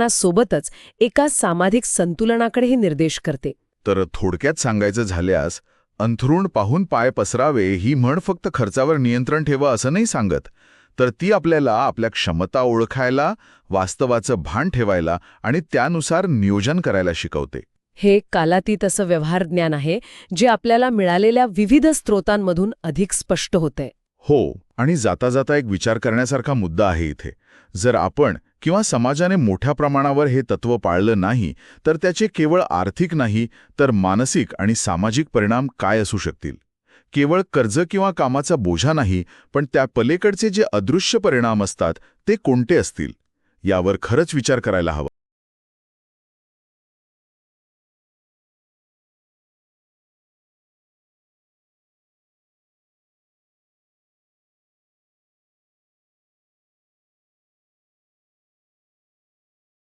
सोबतच एका सामाजिक संतुलनाकडेही निर्देश करते. तर थोडक्यात सांगायचं झाल्यास अंथरूण पाहून पाय पसरावे ही म्हण फक्त खर्चावर नियंत्रण ठेवा असं नाही सांगत. तर ती आपल्याला आपल्या क्षमता ओळखायला वास्तवाचं भान ठेवायला आणि त्यानुसार नियोजन करायला शिकवते. हे कालातीत असं व्यवहार ज्ञान आहे जे आपल्याला मिळालेल्या विविध स्रोतांमधून अधिक स्पष्ट होतंय हो आणि जाता जाता एक विचार करण्यासारखा मुद्दा आहे इथे. जर आपण किंवा समाजाने मोठ्या प्रमाणावर हे तत्व पाळलं नाही तर त्याचे केवळ आर्थिक नाही तर मानसिक आणि सामाजिक परिणाम काय असू शकतील? केवळ कर्ज किंवा कामाचा बोझा नाही पण त्या पलीकडचे जे अदृश्य परिणाम असतात ते कोणते असतील? यावर खरंच विचार करायला हवा.